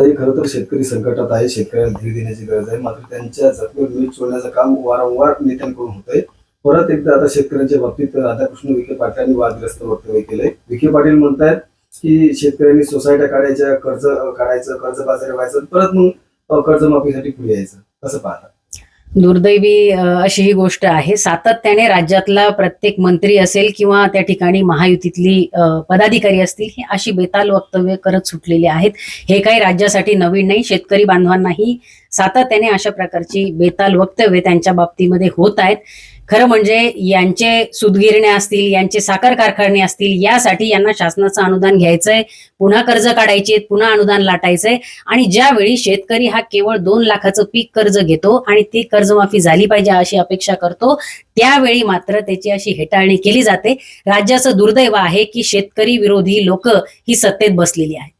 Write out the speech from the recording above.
तरी खरं तर शेतकरी संकटात आहे शेतकऱ्याला धीर देण्याची गरज आहे. मात्र त्यांच्या जखमेवर वीज सोडण्याचं काम वारंवार नेत्यांकडून होतंय. परत एकदा आता शेतकऱ्यांच्या बाबतीत राधाकृष्ण विखे पाटलांनी वादग्रस्त वक्तव्य केलंय. विखे पाटील म्हणतायत की शेतकऱ्यांनी सोसायट्या काढायच्या कर्ज काढायचं कर्ज बाजारी व्हायचं परत मग कर्जमाफीसाठी पुढे यायचं. कसं पाहतात दुर्दैवी अशी ही गोष्ट आहे. सातत्याने राज्यातला प्रत्येक मंत्री असेल किंवा त्या ठिकाणी महायुतीतली पदाधिकारी असतील ही अशी बेताल वक्तव्य करत सुटलेली आहेत. हे काही राज्यासाठी नवीन नाही. शेतकरी बांधवांनाही सातत्याने अशा प्रकारची बेताल वक्तव्य त्यांच्या बाबतीमध्ये होत आहेत. खरं म्हणजे यांचे सुदगिरण्या असतील यांचे साखर कारखाने असतील यासाठी यांना शासनाचं अनुदान घ्यायचंय पुन्हा कर्ज काढायचे पुन्हा अनुदान लाटायचंय आणि ज्यावेळी शेतकरी हा केवळ दोन लाखाचं पीक कर्ज घेतो आणि ती कर्जमाफी झाली पाहिजे अशी अपेक्षा करतो त्यावेळी मात्र त्याची अशी हेटाळणी केली जाते. राज्याचं दुर्दैव आहे की शेतकरी विरोधी लोक ही सत्तेत बसलेली आहेत.